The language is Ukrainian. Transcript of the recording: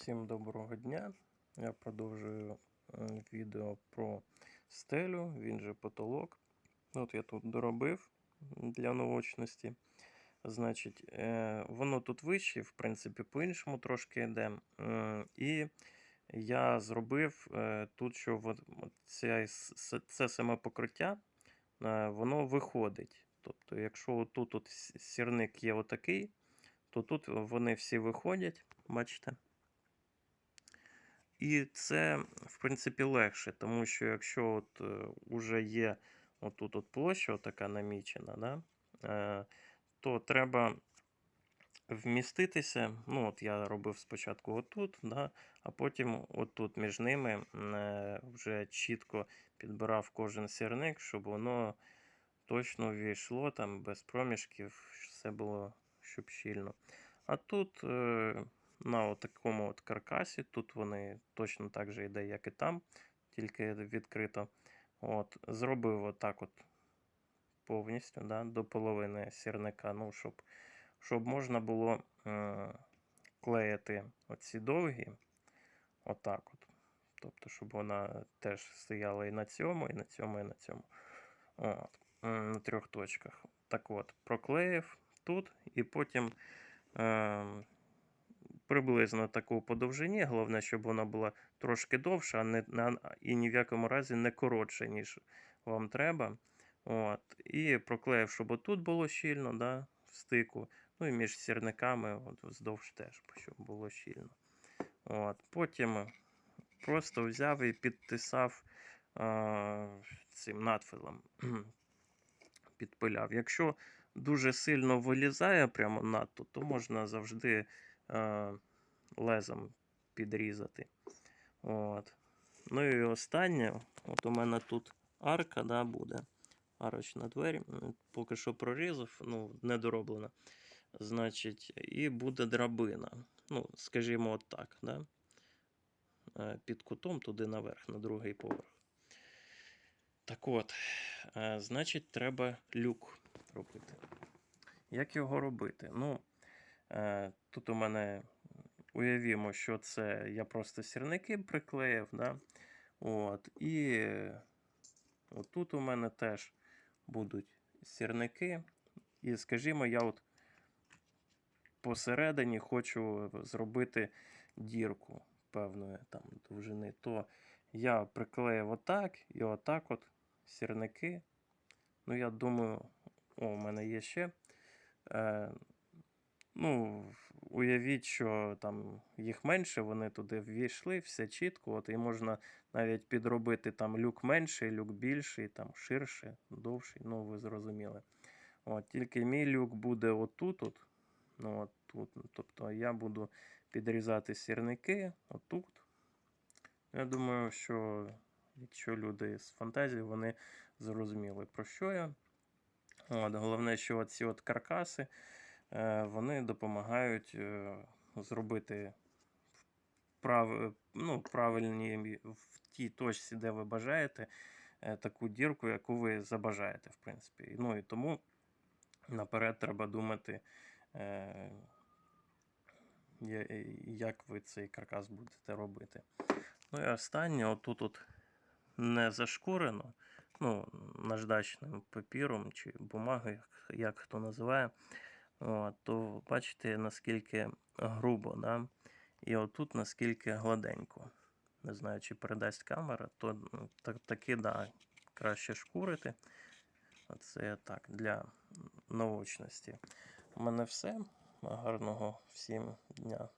Всім доброго дня. Я продовжую е, відео про стелю, він же потолок. От я тут доробив для наочності. Значить, е, воно тут вище, в принципі, по-іншому трошки йде. І я зробив е, тут, що ця, це саме покриття, е, воно виходить. Тобто, якщо тут сірник є отакий, то тут вони всі виходять, бачите? І це, в принципі, легше, тому що якщо от е, уже є отут от площа така намічена, да, е, то треба вміститися. Ну, от я робив спочатку отут, да, а потім отут між ними е, вже чітко підбирав кожен сірник, щоб воно точно ввійшло там без проміжків, все було щоб щільно. А тут на такому от каркасі, тут вони точно так же йде, як і там, тільки відкрито. От, Зробив отак от повністю да, до половини сірника, ну, щоб, щоб можна було е, клеїти оці довгі, отак от. Тобто, щоб вона теж стояла і на цьому, і на цьому, і на цьому. От, на трьох точках. Так от, проклеїв тут, і потім е, приблизно таку по довжині. Головне, щоб вона була трошки довша, а не, на, і ні в якому разі не коротше, ніж вам треба. От, і проклеїв, щоб отут було щільно, да, в стику. Ну і між сірниками от, вздовж теж, щоб було щільно. От, потім просто взяв і підтисав е, цим надфилом. Підпиляв. Якщо дуже сильно вилізає прямо надто, то можна завжди лезом підрізати. От. Ну і останнє, от у мене тут арка да, буде. Арочна двері. Поки що прорізав, ну, недороблена. Значить, і буде драбина. Ну, скажімо, от так, да? Е, під кутом туди наверх, на другий поверх. Так от, е, значить, треба люк робити. Як його робити? Ну, е, тут у мене уявімо, що це я просто сірники приклеїв, да? От, і отут у мене теж будуть сірники. І, скажімо, я от посередині хочу зробити дірку певної там довжини, то я приклеїв отак і отак от сірники. Ну, я думаю, о, у мене є ще. Е, ну, уявіть, що там їх менше, вони туди ввійшли, все чітко. От, і можна навіть підробити там люк менший, люк більший, там ширший, довший, ну ви зрозуміли. От, тільки мій люк буде отут. От, ну, от тут. Тобто я буду підрізати сірники отут. Я думаю, що якщо люди з фантазією, вони зрозуміли, про що я. От, головне, що ці от каркаси вони допомагають е, зробити прав, ну, правильні в тій точці, де ви бажаєте, е, таку дірку, яку ви забажаєте, в принципі. Ну і тому наперед треба думати, е, як ви цей каркас будете робити. Ну і останнє, отут от не зашкурено, ну, наждачним папіром чи бумагою, як- як хто називає, от, то бачите, наскільки грубо, да? і отут наскільки гладенько. Не знаю, чи передасть камера, то ну, так, таки да, краще шкурити. Це так, для наочності. У мене все. Гарного всім дня.